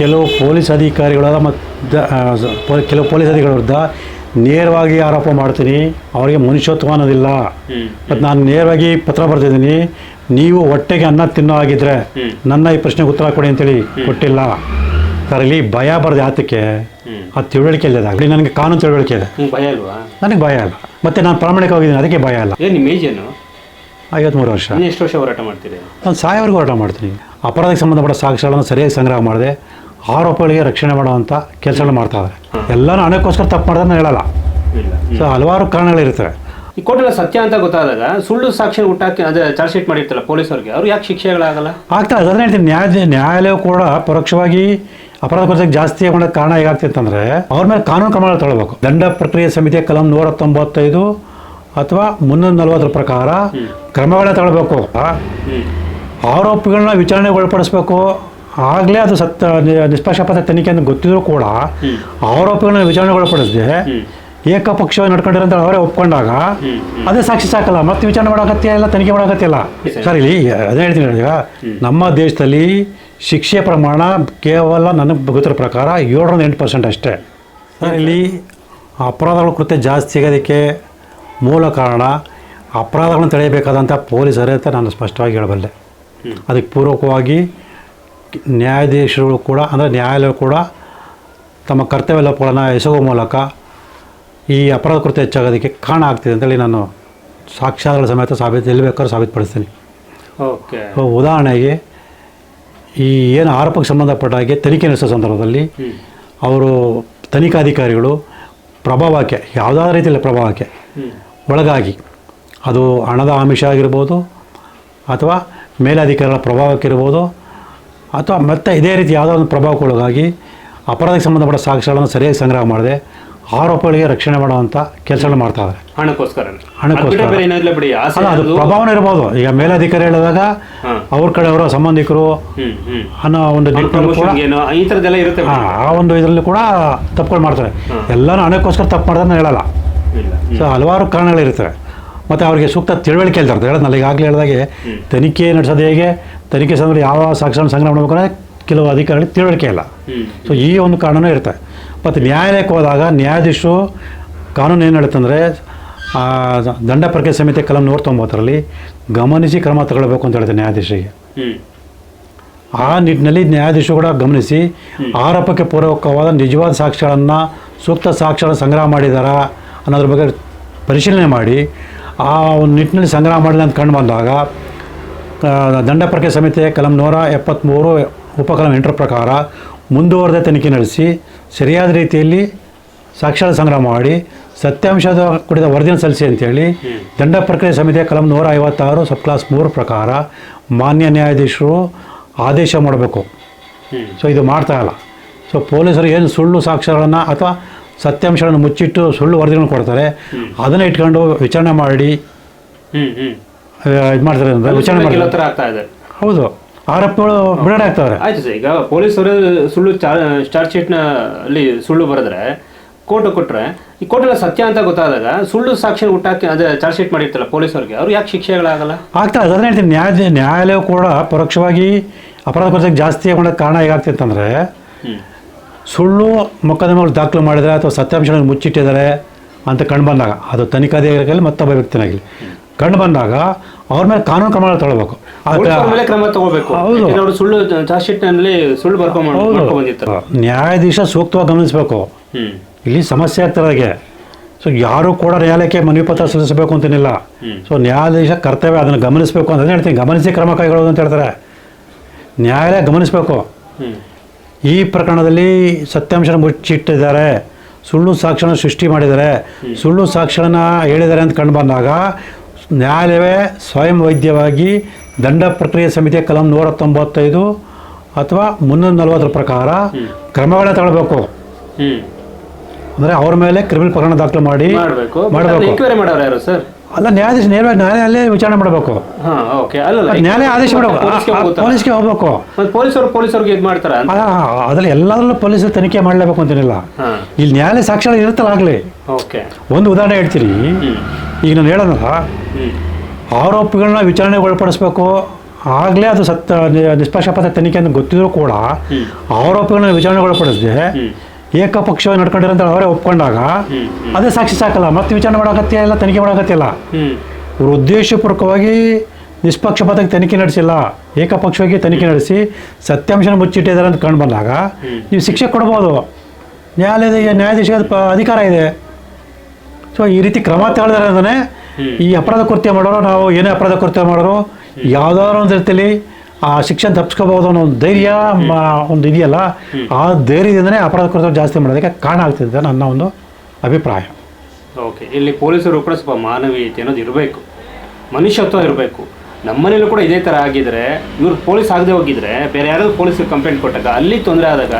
ಕೆಲವು ಪೊಲೀಸ್ ಅಧಿಕಾರಿಗಳ ಮತ್ತು ಕೆಲವು ಪೊಲೀಸ್ ಅಧಿಕಾರಿಗಳ ವಿರುದ್ಧ ನೇರವಾಗಿ ಆರೋಪ ಮಾಡ್ತೀನಿ. ಅವರಿಗೆ ಮನುಷ್ಯತ್ವ ಅನ್ನೋದಿಲ್ಲ. ಮತ್ತು ನಾನು ನೇರವಾಗಿ ಪತ್ರ ಬರ್ತಿದ್ದೀನಿ ನೀವು ಹೊಟ್ಟೆಗೆ ಅನ್ನ ತಿನ್ನೋ ಆಗಿದ್ರೆ ನನ್ನ ಈ ಪ್ರಶ್ನೆಗೆ ಉತ್ತರ ಕೊಡಿ ಅಂತೇಳಿ ಕೊಟ್ಟಿಲ್ಲ. ಇಲ್ಲಿ ಭಯ ಬರದೆ ಆತಕ್ಕೆ ಆ ತಿಳುವಳಿಕೆ ಇಲ್ಲ ಆಗಲಿ. ನನಗೆ ಕಾನೂನು ತಿಳುವಳಿಕೆ ಇದೆ. ಭಯ ಅಲ್ವಾ? ನನಗೆ ಭಯ ಇಲ್ಲ ಮತ್ತು ನಾನು ಪ್ರಾಮಾಣಿಕವಾಗಿದ್ದೀನಿ ಅದಕ್ಕೆ ಭಯ ಇಲ್ಲ ಏನು ನಿಮ್ಮ ಏಜ್ ಏನು? ಐವತ್ತ್ಮೂರು ವರ್ಷ. ಎಷ್ಟು ವರ್ಷ ಹೋರಾಟ ಮಾಡ್ತೀರಿ? ನಾನು ಸಾಯವರೆಗೂ ಹೋರಾಟ ಮಾಡ್ತೀನಿ. ಅಪರಾಧಕ್ಕೆ ಸಂಬಂಧಪಟ್ಟ ಸಾಕ್ಷ್ಯಗಳನ್ನು ಸರಿಯಾಗಿ ಸಂಗ್ರಹ ಮಾಡಿದೆ. ಆರೋಪಗಳಿಗೆ ರಕ್ಷಣೆ ಮಾಡುವಂಥ ಕೆಲಸಗಳು ಮಾಡ್ತಾ ಇದ್ದಾರೆ ಎಲ್ಲನೂ ಹಣಕ್ಕೋಸ್ಕರ ತಪ್ಪು ಮಾಡಿದ್ರೆ ನಾನು ಹೇಳಲ್ಲ. ಸೊ ಹಲವಾರು ಕಾರಣಗಳಿರ್ತವೆ ಈ ಕೋರ್ಟೆಲ್ಲ ಸತ್ಯ ಅಂತ ಗೊತ್ತಾದಾಗ ಸುಳ್ಳು ಸಾಕ್ಷಿ ಹುಟ್ಟಾಕಿ ಅದೇ ಚಾರ್ಜ್ ಶೀಟ್ ಮಾಡಿರ್ತಲ್ಲ ಪೊಲೀಸರಿಗೆ ಅವ್ರು ಯಾಕೆ ಶಿಕ್ಷೆಗಳಾಗಲ್ಲ? ಆಗ್ತಾ ಅದನ್ನ ಹೇಳ್ತೀನಿ. ನ್ಯಾಯ ನ್ಯಾಯಾಲಯ ಕೂಡ ಪರೋಕ್ಷವಾಗಿ ಅಪರಾಧ ಕೊರತೆಗೆ ಜಾಸ್ತಿ ಆಗೋಣ ಕಾರಣ ಹೇಗಾಗ್ತಿ ಅಂತಂದರೆ ಅವ್ರ ಮೇಲೆ ಕಾನೂನು ಕ್ರಮಗಳು ತಗೊಳ್ಬೇಕು. ದಂಡ ಪ್ರಕ್ರಿಯೆ ಸಮಿತಿಯ ಕಲಂ ನೂರ ತೊಂಬತ್ತೈದು ಅಥವಾ ಮುನ್ನೂರ ನಲವತ್ತರ ಪ್ರಕಾರ ಕ್ರಮಗಳನ್ನ ತಗೊಳ್ಬೇಕು. ಆರೋಪಿಗಳನ್ನ ವಿಚಾರಣೆಗೆ ಒಳಪಡಿಸ್ಬೇಕು. ಆಗಲೇ ಅದು ಸತ್ತ ನಿಷ್ಪಕ್ಷಪಾತ ತನಿಖೆ ಅಂತ ಗೊತ್ತಿದ್ರು ಕೂಡ ಆರೋಪಿಗಳನ್ನ ವಿಚಾರಣೆಗೊಳಪಡಿಸಿದೆ ಏಕಪಕ್ಷವಾಗಿ ನಡ್ಕೊಂಡಿರಂತ ಅವರೇ ಒಪ್ಕೊಂಡಾಗ ಅದೇ ಸಾಕ್ಷಿ ಸಾಕಲ್ಲ. ಮತ್ತೆ ವಿಚಾರಣೆ ಮಾಡೋಕತ್ಯ ಇಲ್ಲ ತನಿಖೆ ಮಾಡೋಕತ್ತಿಲ್ಲ ಸರ್. ಇಲ್ಲಿ ಅದೇ ಹೇಳ್ತೀನಿ ಈಗ ನಮ್ಮ ದೇಶದಲ್ಲಿ ಶಿಕ್ಷೆ ಪ್ರಮಾಣ ಕೇವಲ ನನಗೆ ಗೊತ್ತಿರೋ ಪ್ರಕಾರ ಏಳರಿಂದ ಎಂಟು ಪರ್ಸೆಂಟ್ ಅಷ್ಟೇ. ಸರ್. ಇಲ್ಲಿ ಅಪರಾಧಗಳ ಕೃತ್ಯ ಜಾಸ್ತಿ ಸಿಗೋದಕ್ಕೆ ಮೂಲ ಕಾರಣ ಅಪರಾಧಗಳನ್ನು ತಡೆಯಬೇಕಾದಂಥ ಪೊಲೀಸರೇ ಅಂತ ನಾನು ಸ್ಪಷ್ಟವಾಗಿ ಹೇಳಬಲ್ಲೆ. ಅದಕ್ಕೆ ಪೂರ್ವಕವಾಗಿ ನ್ಯಾಯಾಧೀಶರು ಕೂಡ ಅಂದರೆ ನ್ಯಾಯಾಲಯ ಕೂಡ ತಮ್ಮ ಕರ್ತವ್ಯ ಲೋಪಗಳನ್ನು ಎಸಗುವ ಮೂಲಕ ಈ ಅಪರಾಧ ಕೃತ್ಯ ಹೆಚ್ಚಾಗೋದಕ್ಕೆ ಕಾರಣ ಆಗ್ತಿದೆ ಅಂತೇಳಿ ನಾನು ಸಾಕ್ಷ್ಯಾಧಾರ ಸಮೇತ ಸಾಬೀತು ಎಲ್ಲಿ ಬೇಕಾದ್ರೂ ಸಾಬೀತುಪಡಿಸ್ತೀನಿ. ಓಕೆ. ಉದಾಹರಣೆಗೆ ಈ ಏನು ಆರೋಪಕ್ಕೆ ಸಂಬಂಧಪಟ್ಟ ಹಾಗೆ ತನಿಖೆ ನಡೆಸೋ ಸಂದರ್ಭದಲ್ಲಿ ಅವರು ತನಿಖಾಧಿಕಾರಿಗಳು ಪ್ರಭಾವಕ್ಕೆ ಯಾವುದಾದ ರೀತಿಯಲ್ಲಿ ಪ್ರಭಾವಕ್ಕೆ ಒಳಗಾಗಿ ಅದು ಹಣದ ಆಮಿಷ ಆಗಿರ್ಬೋದು ಅಥವಾ ಮೇಲಧಿಕಾರಿಗಳ ಪ್ರಭಾವಕ್ಕಿರ್ಬೋದು ಅಥವಾ ಮತ್ತೆ ಇದೇ ರೀತಿ ಯಾವುದೋ ಒಂದು ಪ್ರಭಾವಕ್ಕೊಳಗಾಗಿ ಅಪರಾಧಕ್ಕೆ ಸಂಬಂಧಪಟ್ಟ ಸಾಕ್ಷ್ಯಗಳನ್ನು ಸರಿಯಾಗಿ ಸಂಗ್ರಹ ಮಾಡದೆ ಆರೋಪಗಳಿಗೆ ರಕ್ಷಣೆ ಮಾಡುವಂಥ ಕೆಲಸಗಳು ಮಾಡ್ತಾ ಇದ್ದಾರೆ. ಹಣಕ್ಕೋಸ್ಕರ. ಹಣಕ್ಕೋಸ್ಕರ. ಅದು ಪ್ರಭಾವನೆ ಇರ್ಬೋದು. ಈಗ ಮೇಲಾಧಿಕಾರಿ ಹೇಳಿದಾಗ ಅವ್ರ ಕಡೆ ಅವರ ಸಂಬಂಧಿಕರು ಅನ್ನೋ ಒಂದು ಈ ಥರದ್ದೆಲ್ಲ ಇರುತ್ತೆ ಆ ಒಂದು ಇದರಲ್ಲಿ ಕೂಡ ತಪ್ಪುಗಳು ಮಾಡ್ತಾರೆ. ಎಲ್ಲರೂ ಹಣಕ್ಕೋಸ್ಕರ ತಪ್ಪು ಮಾಡ್ತಾರೆ ಹೇಳಲ್ಲ. ಸೊ ಹಲವಾರು ಕಾರಣಗಳಿರ್ತವೆ ಮತ್ತು ಅವರಿಗೆ ಸೂಕ್ತ ತಿಳುವಳಿಕೆ ಹೇಳ್ತಾರೆ. ಹೇಳೋದು ನಾನು ಈಗಾಗಲೇ ಹೇಳಿದಾಗೆ ತನಿಖೆ ನಡೆಸೋದು ಹೇಗೆ ತನಿಖೆ ಸಂದರ್ಭ ಯಾವ ಸಾಕ್ಷ್ಯವನ್ನು ಸಂಗ್ರಹ ಮಾಡಬೇಕು ಅಂದರೆ ಕೆಲವು ಅಧಿಕಾರಿಗಳಿಗೆ ತಿಳುವಳಿಕೆ ಇಲ್ಲ. ಸೊ ಈ ಒಂದು ಕಾರಣವೂ ಇರುತ್ತೆ. ಮತ್ತು ನ್ಯಾಯಾಲಯಕ್ಕೆ ಹೋದಾಗ ನ್ಯಾಯಾಧೀಶರು ಕಾನೂನು ಏನು ಹೇಳುತ್ತಂದರೆ ದಂಡ ಪ್ರಕ್ರಿಯೆ ಸಮಿತಿ ಕಲಂ ನೂರ ತೊಂಬತ್ತರಲ್ಲಿ ಗಮನಿಸಿ ಕ್ರಮ ತಗೊಳ್ಬೇಕು ಅಂತ ಹೇಳ್ತಾರೆ ನ್ಯಾಯಾಧೀಶರಿಗೆ. ಆ ನಿಟ್ಟಿನಲ್ಲಿ ನ್ಯಾಯಾಧೀಶರು ಕೂಡ ಗಮನಿಸಿ ಆರೋಪಕ್ಕೆ ಪೂರಕವಾದ ನಿಜವಾದ ಸಾಕ್ಷ್ಯಗಳನ್ನು ಸೂಕ್ತ ಸಾಕ್ಷ್ಯಗಳನ್ನು ಸಂಗ್ರಹ ಮಾಡಿದಾರಾ ಅನ್ನೋದ್ರ ಬಗ್ಗೆ ಪರಿಶೀಲನೆ ಮಾಡಿ ಆ ಒಂದು ನಿಟ್ಟಿನಲ್ಲಿ ಸಂಗ್ರಹ ಮಾಡಿದೆ ಅಂತ ಕಂಡು ಬಂದಾಗ ದಂಡ ಪ್ರಕ್ರಿಯೆ ಸಮಿತಿಯ ಕಲಂ ನೂರ ಎಪ್ಪತ್ತ್ಮೂರು ಉಪಕಲಂ ಎಂಟರ ಪ್ರಕಾರ ಮುಂದುವರೆದ ತನಿಖೆ ನಡೆಸಿ ಸರಿಯಾದ ರೀತಿಯಲ್ಲಿ ಸಾಕ್ಷ್ಯಗಳ ಸಂಗ್ರಹ ಮಾಡಿ ಸತ್ಯಾಂಶದ ಕುಡಿದ ವರದಿಯನ್ನು ಸಲ್ಲಿಸಿ ಅಂತೇಳಿ ದಂಡ ಪ್ರಕ್ರಿಯೆ ಸಮಿತಿಯ ಕಲಂ ನೂರ ಐವತ್ತಾರು ಸಬ್ ಕ್ಲಾಸ್ ಮೂರು ಪ್ರಕಾರ ಮಾನ್ಯ ನ್ಯಾಯಾಧೀಶರು ಆದೇಶ ಮಾಡಬೇಕು. ಸೊ ಇದು ಮಾಡ್ತಾ ಇಲ್ಲ. ಸೊ ಪೊಲೀಸರು ಏನು ಸುಳ್ಳು ಸಾಕ್ಷ್ಯಗಳನ್ನು ಅಥವಾ ಸತ್ಯಾಂಶಗಳನ್ನು ಮುಚ್ಚಿಟ್ಟು ಸುಳ್ಳು ವರದಿಗಳನ್ನು ಕೊಡ್ತಾರೆ. ಅದನ್ನು ಇಟ್ಕೊಂಡು ವಿಚಾರಣೆ ಮಾಡಿ ಇದು ಮಾಡ್ತಾರೆ ವಿಚಾರಣೆ ಮಾಡ್ತಾರೆ. ಆಗ್ತಾ ಇದೆ. ಹೌದು. ಆರೋಪಗಳು ಬಿಡುಗಡೆ ಆಗ್ತಾವ್ರೆ ಆಯ್ತು ಸರ್ ಈಗ ಪೊಲೀಸರು ಸುಳ್ಳು ಚಾರ್ಜ್ ಶೀಟ್ನ ಅಲ್ಲಿ ಸುಳ್ಳು ಬರೆದ್ರೆ ಕೋರ್ಟ್ ಕೊಟ್ಟರೆ ಈ ಕೋರ್ಟ್ ಎಲ್ಲ ಸತ್ಯ ಅಂತ ಗೊತ್ತಾದಾಗ ಸುಳ್ಳು ಸಾಕ್ಷಿ ಹುಟ್ಟಾಕಿ ಅದೇ ಚಾರ್ಜ್ ಶೀಟ್ ಮಾಡಿರ್ತಾರಲ್ಲ ಪೊಲೀಸರಿಗೆ ಅವ್ರು ಯಾಕೆ ಶಿಕ್ಷೆಗಳಾಗಲ್ಲ? ಆಗ್ತಾ ಇದೆ. ಅದನ್ನ ಹೇಳ್ತೀನಿ. ನ್ಯಾಯ ನ್ಯಾಯಾಲಯ ಕೂಡ ಪರೋಕ್ಷವಾಗಿ ಅಪರಾಧ ಜಾಸ್ತಿ ಮಾಡೋಕ್ಕೆ ಕಾರಣ ಹೇಗಾಗ್ತಿತ್ತಂದ್ರೆ ಸುಳ್ಳು ಮೊಕದ್ದಮೆಗಳು ದಾಖಲು ಮಾಡಿದರೆ ಅಥವಾ ಸತ್ಯಾಂಶಗಳನ್ನು ಮುಚ್ಚಿಟ್ಟಿದ್ದಾರೆ ಅಂತ ಕಂಡು ಬಂದಾಗ ಅದು ತನಿಖಾಧಿಕಾರಿಗಳಲ್ಲಿ ಮತ್ತೊಬ್ಬ ವ್ಯಕ್ತಿನಾಗಲಿ ಕಂಡು ಬಂದಾಗ ಅವ್ರ ಮೇಲೆ ಕಾನೂನು ಕ್ರಮಗಳು ತಗೊಳ್ಬೇಕು. ಆಗ- ಕ್ರಮ ತಗೋಬೇಕು ಹೌದು. ಸುಳ್ಳು ಸುಳ್ಳು ಬರ್ಕೊಂಡ್ ನ್ಯಾಯಾಧೀಶ ಸೂಕ್ತವಾಗಿ ಗಮನಿಸಬೇಕು. ಇಲ್ಲಿ ಸಮಸ್ಯೆ ಆಗ್ತದೆ ಹಾಗೆ. ಸೊ ಯಾರು ಕೂಡ ನ್ಯಾಯಾಲಯಕ್ಕೆ ಮನವಿ ಪತ್ರ ಸಲ್ಲಿಸಬೇಕು ಅಂತೇನಿಲ್ಲ. ಸೊ ನ್ಯಾಯಾಧೀಶ ಕರ್ತವ್ಯ ಅದನ್ನು ಗಮನಿಸಬೇಕು ಅಂತ ಹೇಳ್ತೀನಿ. ಗಮನಿಸಿ ಕ್ರಮ ಕೈಗೊಳ್ಳೋದು ಅಂತ ಹೇಳ್ತಾರೆ. ನ್ಯಾಯಾಲಯ ಗಮನಿಸಬೇಕು. ಈ ಪ್ರಕರಣದಲ್ಲಿ ಸತ್ಯಾಂಶನ ಮುಚ್ಚಿಟ್ಟಿದ್ದಾರೆ ಸುಳ್ಳು ಸಾಕ್ಷ್ಯನ ಸೃಷ್ಟಿ ಮಾಡಿದ್ದಾರೆ. ಸುಳ್ಳು ಸಾಕ್ಷ್ಯನ ಹೇಳಿದ್ದಾರೆ ಅಂತ ಕಂಡು ಬಂದಾಗ ನ್ಯಾಯಾಲಯವೇ ಸ್ವಯಂ ವೈದ್ಯವಾಗಿ ದಂಡ ಪ್ರಕ್ರಿಯೆ ಸಮಿತಿಯ ಕಲಂ ನೂರ ತೊಂಬತ್ತೈದು ಅಥವಾ ಮುನ್ನೂರ ನಲವತ್ತರ ಪ್ರಕಾರ ಕ್ರಮಗಳನ್ನ ತಗೊಳ್ಬೇಕು. ಅಂದರೆ ಅವ್ರ ಮೇಲೆ ಕ್ರಿಮಿನಲ್ ಪ್ರಕರಣ ದಾಖಲು ಮಾಡಿ ಮಾಡ್ಬೇಕು. ಅಲ್ಲ ನ್ಯಾಯಾಧೀಶ ನೇರವಾಗಿ ನ್ಯಾಯಾಲಯ ವಿಚಾರಣೆ ಮಾಡಬೇಕು. ಹಾ ಓಕೆ ಅಲ್ಲಲ್ಲ ನ್ಯಾಯಾಲಯ ಆದೇಶ ಮಾಡಬೇಕು ಪೊಲೀಸ್ಗೆ ಹೋಗ್ಬೇಕು. ಪೊಲೀಸರು ಪೊಲೀಸರಿಗೆ ಇದು ಮಾಡ್ತಾರೆ ಅಂತ. ಅದರಲ್ಲಿ ಎಲ್ಲದರಲ್ಲೂ ಪೊಲೀಸರು ತನಿಖೆ ಮಾಡಲೇಬೇಕು ಅಂತೇನಿಲ್ಲ. ಇಲ್ಲಿ ನ್ಯಾಯಾಲಯ ಸಾಕ್ಷ್ಯಗಳು ಇರುತ್ತಲ್ಲ ಆಗಲಿ. ಓಕೆ ಒಂದು ಉದಾಹರಣೆ ಹೇಳ್ತೀನಿ. ಈಗ ನಾನು ಹೇಳೋದಲ್ಲ ಆರೋಪಿಗಳನ್ನ ವಿಚಾರಣೆಗೆ ಒಳಪಡಿಸ್ಬೇಕು. ಆಗಲೇ ಅದು ಸತ್ತ ನಿಷ್ಪಕ್ಷಪಾತ ತನಿಖೆ ಅಂತ ಗೊತ್ತಿದ್ರು ಕೂಡ ಆರೋಪಿಗಳನ್ನ ವಿಚಾರಣೆಗೊಳಪಡಿಸದೆ. ಏಕಪಕ್ಷವಾಗಿ ನಡ್ಕೊಂಡಿರಂತ ಅವರೇ ಒಪ್ಕೊಂಡಾಗ. ಅದೇ ಸಾಕ್ಷಿ ಸಾಕಲ್ಲ ಮತ್ತೆ ವಿಚಾರಣೆ ಮಾಡೋಕತ್ತಿಲ್ಲ ತನಿಖೆ ಮಾಡೋಕತ್ತಿಲ್ಲ ಇವರು ಉದ್ದೇಶಪೂರ್ವಕವಾಗಿ ನಿಷ್ಪಕ್ಷಪಾತಕ್ಕೆ ತನಿಖೆ ನಡೆಸಿಲ್ಲ. ಏಕಪಕ್ಷವಾಗಿ ತನಿಖೆ ನಡೆಸಿ ಸತ್ಯಾಂಶನ ಮುಚ್ಚಿಟ್ಟಿದ್ದಾರೆ ಅಂತ ಕಂಡು ಬಂದಾಗ ನೀವು ಶಿಕ್ಷೆ ಕೊಡ್ಬೋದು. ನ್ಯಾಯಾಲಯದ ನ್ಯಾಯಾಧೀಶದ ಪ ಅಧಿಕಾರ ಇದೆ. ಸೊ ಈ ರೀತಿ ಕ್ರಮ ತಗೊಳ್ದಾರೆ. ಈ ಅಪರಾಧ ಕೃತ್ಯ ಮಾಡೋರು ನಾವು ಏನೇ ಅಪರಾಧ ಕೃತ್ಯ ಮಾಡೋರು ಯಾವ್ದಾದ್ರು ಒಂದು ರೀತಿಯಲ್ಲಿ ಆ ಶಿಕ್ಷಣ ತಪ್ಪಿಸ್ಕೋಬಹುದು ಅನ್ನೋ ಒಂದು ಧೈರ್ಯ ಒಂದು ಇದೆಯಲ್ಲ ಆ ಧೈರ್ಯದಿಂದನೇ ಅಪರಾಧ ಕೃತ್ಯ ಜಾಸ್ತಿ ಮಾಡೋದಕ್ಕೆ ಕಾರಣ ಆಗ್ತಿದೆ ನನ್ನ ಒಂದು ಅಭಿಪ್ರಾಯ. ಓಕೆ ಇಲ್ಲಿ ಪೊಲೀಸರು ಕೂಡ ಸ್ವಲ್ಪ ಮಾನವೀಯತೆ ಅನ್ನೋದು ಇರಬೇಕು. ಮನುಷ್ಯತ್ವ ಇರಬೇಕು. ನಮ್ಮನೇಲೂ ಕೂಡ ಇದೇ ಥರ ಆಗಿದ್ರೆ ಇವ್ರು ಪೊಲೀಸ್ ಆಗದೆ ಹೋಗಿದ್ರೆ ಬೇರೆ ಯಾರಾದ್ರು ಪೊಲೀಸರು ಕಂಪ್ಲೇಂಟ್ ಕೊಟ್ಟಾಗ ಅಲ್ಲಿ ತೊಂದರೆ ಆದಾಗ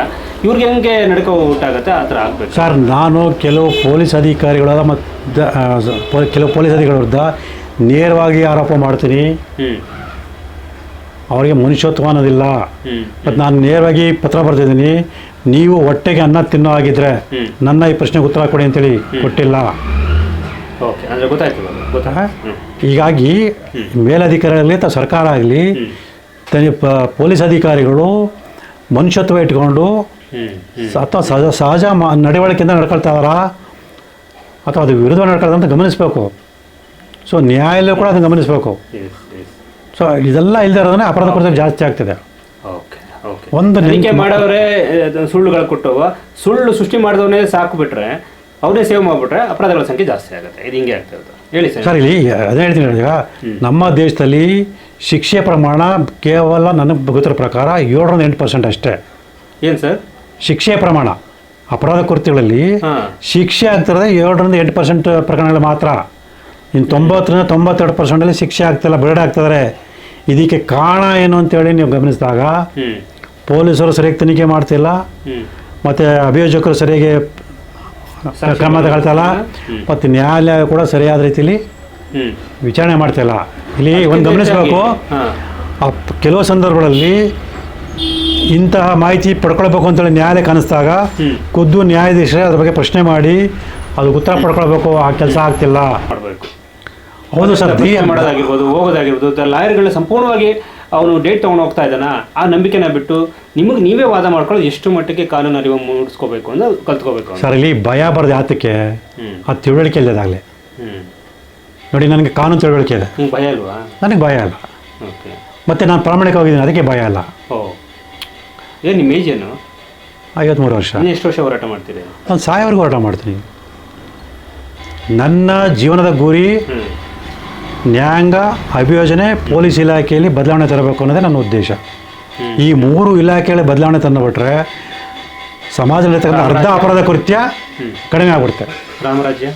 ಇವ್ರಿಗೆ ಹೆಂಗೆ ನಡ್ಕೋ ಊಟಾಗತ್ತೆ ಆ ಥರ ಆಗಬೇಕು. ಸರ್ ನಾನು ಕೆಲವು ಪೊಲೀಸ್ ಅಧಿಕಾರಿಗಳ ಮತ್ತು ಕೆಲವು ಪೊಲೀಸ್ ಅಧಿಕಾರಿಗಳ ವಿರುದ್ಧ ನೇರವಾಗಿ ಆರೋಪ ಮಾಡ್ತೀನಿ. ಅವರಿಗೆ ಮನುಷ್ಯತ್ವ ಅನ್ನೋದಿಲ್ಲ ಮತ್ತು ನಾನು ನೇರವಾಗಿ ಪತ್ರ ಬರ್ತಿದ್ದೀನಿ ನೀವು ಹೊಟ್ಟೆಗೆ ಅನ್ನ ತಿನ್ನೋ ಆಗಿದ್ರೆ. ನನ್ನ ಈ ಪ್ರಶ್ನೆಗೆ ಉತ್ತರ ಕೊಡಿ ಅಂತೇಳಿ ಕೊಟ್ಟಿಲ್ಲ. ಹೀಗಾಗಿ ಮೇಲಧಿಕಾರಿಗಳಾಗಲಿ ಅಥವಾ ಸರ್ಕಾರ ಆಗಲಿ ತನಿ ಪ- ಪೊಲೀಸ್ ಅಧಿಕಾರಿಗಳು ಮನುಷ್ಯತ್ವ ಇಟ್ಕೊಂಡು ಅಥವಾ ಸಹಜ ಸಹಜ ನಡವಳಿಕೆಯಿಂದ ನಡ್ಕೊಳ್ತಾ ಇದಾರಾ? ಅಥವಾ ಅದು ವಿರುದ್ಧ ನಡ್ಕೊಳ್ತಾ ಅಂತ ಗಮನಿಸಬೇಕು. ಸೊ ನ್ಯಾಯಾಲಯ ಕೂಡ ಅದನ್ನು ಗಮನಿಸಬೇಕು. ಸೊ ಇದೆಲ್ಲ ಇಲ್ಲದೆ ಇರೋದನ್ನೇ ಅಪರಾಧ ಕೃತ್ಯ ಜಾಸ್ತಿ ಆಗ್ತದೆ. ಓಕೆ ಓಕೆ ಒಂದು ತನಿಖೆ ಮಾಡೋರೇ ಸುಳ್ಳುಗಳು ಕೊಟ್ಟವ ಸುಳ್ಳು ಸೃಷ್ಟಿ ಮಾಡಿದವನೇ ಸಾಕು ಬಿಟ್ರೆ ಅವನೇ ಸೇವ್ ಮಾಡಿಬಿಟ್ರೆ ಅಪರಾಧಗಳ ಸಂಖ್ಯೆ ಜಾಸ್ತಿ ಆಗುತ್ತೆ. ಇದು ಹಿಂಗೆ ಆಗ್ತಾ ಇರೋದು. ಹೇಳಿ ಸರ್. ಸರ್ ಇಲ್ಲಿ ಅದೇ ಹೇಳ್ತೀನಿ ಹೇಳಿ ಈಗ. ನಮ್ಮ ದೇಶದಲ್ಲಿ ಶಿಕ್ಷೆ ಪ್ರಮಾಣ ಕೇವಲ ನನಗೆ ಗೊತ್ತಿರೋ ಪ್ರಕಾರ ಏಳರಿಂದ ಎಂಟು ಪರ್ಸೆಂಟ್ ಅಷ್ಟೇ. ಏನು ಸರ್? ಶಿಕ್ಷೆ ಪ್ರಮಾಣ ಅಪರಾಧ ಕೃತ್ಯಗಳಲ್ಲಿ ಶಿಕ್ಷೆ ಆಗ್ತಿರೋದೇ ಏಳರಿಂದ ಎಂಟು ಪರ್ಸೆಂಟ್ ಪ್ರಕರಣಗಳು ಮಾತ್ರ. ಇನ್ನು ತೊಂಬತ್ತರಿಂದ ತೊಂಬತ್ತೆರಡು ಪರ್ಸೆಂಟಲ್ಲಿ ಶಿಕ್ಷೆ ಆಗ್ತಿಲ್ಲ ಬರ್ಡ್ ಆಗ್ತಿದ್ದಾರೆ ಇದಕ್ಕೆ ಕಾರಣ ಏನು ಅಂತೇಳಿ ನೀವು ಗಮನಿಸಿದಾಗ ಪೊಲೀಸರು ಸರಿಯಾಗಿ ತನಿಖೆ ಮಾಡ್ತಿಲ್ಲ ಮತ್ತು ಅಭಿಯೋಜಕರು ಸರಿಯಾಗಿ ಕ್ರಮ ತಗೊಳ್ತಲ್ಲ ಹ್ಮ್. ಮತ್ತು ನ್ಯಾಯಾಲಯ ಕೂಡ ಸರಿಯಾದ ರೀತಿಯಲ್ಲಿ ವಿಚಾರಣೆ ಮಾಡ್ತಿಲ್ಲ. ಇಲ್ಲಿ ಒಂದು ಗಮನಿಸಬೇಕು. ಆ ಕೆಲವು ಸಂದರ್ಭಗಳಲ್ಲಿ ಇಂತಹ ಮಾಹಿತಿ ಪಡ್ಕೊಳ್ಬೇಕು ಅಂತೇಳಿ ನ್ಯಾಯಾಲಯ ಕಾಣಿಸ್ದಾಗ ಖುದ್ದು ನ್ಯಾಯಾಧೀಶರೇ ಅದ್ರ ಬಗ್ಗೆ ಪ್ರಶ್ನೆ ಮಾಡಿ ಅದಕ್ಕೆ ಉತ್ತರ ಪಡ್ಕೊಳ್ಬೇಕು ಆ ಕೆಲಸ ಆಗ್ತಿಲ್ಲ. ಮಾಡಬೇಕು. ಹೌದು ಸರ್ ಧೈರ್ಯ ಮಾಡೋದಾಗಿರ್ಬೋದು ಹೋಗೋದಾಗಿರ್ಬೋದು ಲಾಯರ್ಗಳು ಸಂಪೂರ್ಣವಾಗಿ ಅವನು ಡೇಟ್ ತೊಗೊಂಡು ಹೋಗ್ತಾ ಇದ್ದಾನ? ಆ ನಂಬಿಕೆನ ಬಿಟ್ಟು ನಿಮಗೆ ನೀವೇ ವಾದ ಮಾಡ್ಕೊಳ್ಳೋದು ಎಷ್ಟು ಮಟ್ಟಿಗೆ ಕಾನೂನು ಅರಿವು ಮೂಡಿಸ್ಕೋಬೇಕು ಅಂತ ಕಲ್ತ್ಕೋಬೇಕು ಸರ್ ಇಲ್ಲಿ ಭಯ ಬರದೆ ಆತಕ್ಕೆ ಹ್ಮ್. ಆ ತಿಳುವಳಿಕೆ ಇಲ್ಲದಾಗಲಿ ನೋಡಿ ನನಗೆ ಕಾನೂನು ತಿಳುವಳಿಕೆ ಇದೆ. ಭಯ ಅಲ್ವಾ? ನನಗೆ ಭಯ ಇಲ್ಲ ಮತ್ತೆ ಮತ್ತು ನಾನು ಪ್ರಾಮಾಣಿಕವಾಗಿದ್ದೀನಿ ಅದಕ್ಕೆ ಭಯ ಇಲ್ಲ ಓಹ್ ಏನು ನಿಮ್ಮ ಏಜ್ ಏನು? ಐವತ್ತ್ಮೂರು ವರ್ಷ. ಎಷ್ಟು ವರ್ಷ ಹೋರಾಟ ಮಾಡ್ತೀರಿ? ನಾನು ಸಾಯೋವರೆಗೂ ಹೋರಾಟ ಮಾಡ್ತೀನಿ. ನನ್ನ ಜೀವನದ ಗುರಿ ನ್ಯಾಯಾಂಗ ಅಭಿಯೋಜನೆ ಪೊಲೀಸ್ ಇಲಾಖೆಯಲ್ಲಿ ಬದಲಾವಣೆ ತರಬೇಕು ಅನ್ನೋದೇ ನನ್ನ ಉದ್ದೇಶ. ಈ ಮೂರು ಇಲಾಖೆಗಳ ಬದಲಾವಣೆ ತಂದುಬಿಟ್ರೆ ಸಮಾಜದಲ್ಲಿರ್ತಕ್ಕಂಥ ಅರ್ಧ ಅಪರಾಧ ಕೃತ್ಯ. ಕಡಿಮೆ ಆಗ್ಬಿಡುತ್ತೆ. ರಾಮರಾಜ್ಯ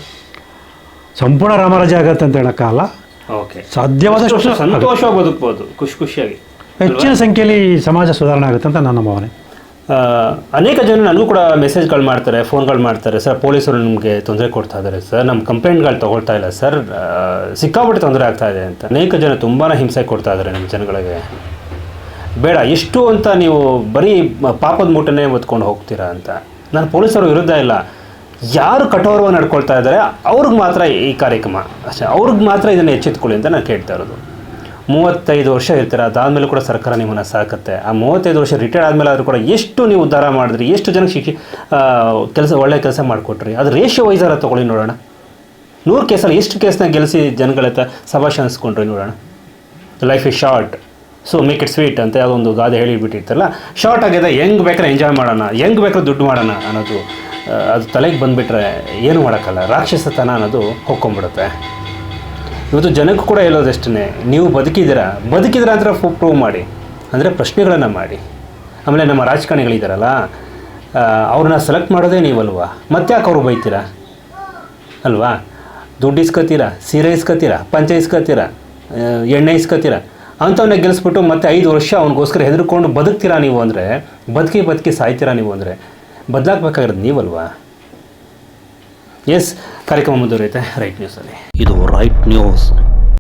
ಸಂಪೂರ್ಣ ರಾಮರಾಜ್ಯ ಆಗತ್ತೆ ಅಂತ ಹೇಳೋಕ್ಕಾಗಲ್ಲ ಓಕೆ. ಸಾಧ್ಯವಾದಷ್ಟು ಸಂತೋಷವಾಗಿ ಬದುಕ್ಬೋದು ಖುಷಿ ಖುಷಿಯಾಗಿ. ಹೆಚ್ಚಿನ ಸಂಖ್ಯೆಯಲ್ಲಿ ಸಮಾಜ ಸುಧಾರಣೆ ಆಗುತ್ತೆ ಅಂತ ನನ್ನ ಭಾವನೆ. ಅನೇಕ ಜನ ನನಗೂ ಕೂಡ ಮೆಸೇಜ್ಗಳು ಮಾಡ್ತಾರೆ ಫೋನ್ಗಳು ಮಾಡ್ತಾರೆ. ಸರ್, ಪೊಲೀಸರು ನಿಮಗೆ ತೊಂದರೆ ಕೊಡ್ತಾ ಇದ್ದಾರೆ. ಸರ್ ನಮ್ಮ ಕಂಪ್ಲೇಂಟ್ಗಳು ತೊಗೊಳ್ತಾ ಇಲ್ಲ. ಸರ್ ಸಿಕ್ಕಾಪಟ್ಟೆ ತೊಂದರೆ ಆಗ್ತಾ ಇದೆ ಅಂತ. ಅನೇಕ ಜನ ತುಂಬಾ ಹಿಂಸೆ ಕೊಡ್ತಾ ಇದ್ದಾರೆ ನಮ್ಮ ಜನಗಳಿಗೆ. ಬೇಡ ಎಷ್ಟು ಅಂತ ನೀವು ಬರೀ ಪಾಪದ ಮೂಟನೇ ಹೊತ್ಕೊಂಡು ಹೋಗ್ತೀರಾ ಅಂತ. ನಾನು ಪೊಲೀಸರು ವಿರುದ್ಧ ಇಲ್ಲ. ಯಾರು ಕಠೋರವಾಗಿ ನಡ್ಕೊಳ್ತಾ ಇದ್ದಾರೆ, ಅವ್ರಿಗೆ ಮಾತ್ರ ಈ ಕಾರ್ಯಕ್ರಮ. ಅಷ್ಟೇ, ಅವ್ರಿಗೆ ಮಾತ್ರ ಇದನ್ನು ಎಚ್ಚೆತ್ಕೊಳ್ಳಿ ಅಂತ ನಾನು ಕೇಳ್ತಾ ಇರೋದು. ಮೂವತ್ತೈದು ವರ್ಷ ಇರ್ತೀರ ಅದಾದಮೇಲೆ ಕೂಡ ಸರ್ಕಾರ ನಿಮ್ಮನ್ನು ಸಾಕುತ್ತೆ. ಆ ಮೂವತ್ತೈದು ವರ್ಷ ರಿಟೈರ್ಡ್ ಆದಮೇಲೆ ಆದರೂ ಕೂಡ ಎಷ್ಟು ನೀವು ಉದ್ಧಾರ ಮಾಡಿದ್ರಿ? ಎಷ್ಟು ಜನಕ್ಕೆ ಶಿಕ್ಷೆ ಕೆಲಸ ಒಳ್ಳೆಯ ಕೆಲಸ ಮಾಡಿಕೊಟ್ರಿ? ಅದು ರೇಷಿಯೋ ವೈಸಾರ ತೊಗೊಳ್ಳಿ ನೋಡೋಣ. ನೂರು ಕೇಸಲ್ಲಿ ಎಷ್ಟು ಕೇಸ್ನ ಗೆಲ್ಲಿಸಿ ಜನಗಳ ಹತ್ರ ಸಭಾಷ ನೋಡೋಣ. Life is short so make it sweet ಅಂತ ಯಾವುದೊಂದು ಗಾದೆ ಹೇಳಿಬಿಟ್ಟಿರ್ತಲ್ಲ ಶಾರ್ಟ್ ಆಗಿದೆ ಹೆಂಗೆ ಬೇಕಾದ್ರೆ ಎಂಜಾಯ್ ಮಾಡೋಣ, ಹೆಂಗೆ ಬೇಕಾದ್ರೆ ದುಡ್ಡು ಮಾಡೋಣ ಅನ್ನೋದು ಅದು ತಲೆಗೆ ಬಂದುಬಿಟ್ರೆ ಏನು ಮಾಡೋಕ್ಕಲ್ಲ? ರಾಕ್ಷಸತನ ಅನ್ನೋದು ಹೊಕ್ಕೊಂಬಿಡುತ್ತೆ ಇವತ್ತು ಜನಕ್ಕೂ ಕೂಡ ಹೇಳೋದಷ್ಟೇ ನೀವು ಬದುಕಿದ್ದೀರಾ? ಬದುಕಿದ್ರ ಅಂತ ಪ್ರೂವ್ ಮಾಡಿ. ಅಂದರೆ ಪ್ರಶ್ನೆಗಳನ್ನು ಮಾಡಿ. ಆಮೇಲೆ ನಮ್ಮ ರಾಜಕಾರಣಿಗಳಿದ್ದಾರಲ್ಲ ಅವ್ರನ್ನ ಸೆಲೆಕ್ಟ್ ಮಾಡೋದೇ ನೀವಲ್ವಾ? ಮತ್ತೆ ಯಾಕೆ ಅವ್ರು ಬೈತೀರಾ? ಅಲ್ವಾ? ದುಡ್ಡು ಇಸ್ಕೊತೀರಾ? ಸೀರೆ ಇಸ್ಕೊತೀರಾ? ಪಂಚೆ ಇಸ್ಕೊತೀರಾ? ಎಣ್ಣೆ ಇಸ್ಕೊತೀರಾ? ಅಂಥವನ್ನ ಗೆಲ್ಲಿಸ್ಬಿಟ್ಟು ಮತ್ತೆ ಐದು ವರ್ಷ ಅವನಿಗೋಸ್ಕರ ಹೆದರ್ಕೊಂಡು ಬದುಕ್ತೀರಾ ನೀವು ಅಂದರೆ, ಬದುಕಿ ಬದುಕಿ ಸಾಯ್ತೀರಾ ನೀವು ಅಂದರೆ, ಬದಲಾಗಬೇಕಾಗಿರೋದು ನೀವಲ್ವಾ? ಎಸ್ ಕಾರ್ಯಕ್ರಮ ಮುಂದುವರಿಯುತ್ತೆ. ರೈಟ್ ನ್ಯೂಸಲ್ಲಿ ಇದು ರೈಟ್ ನ್ಯೂಸ್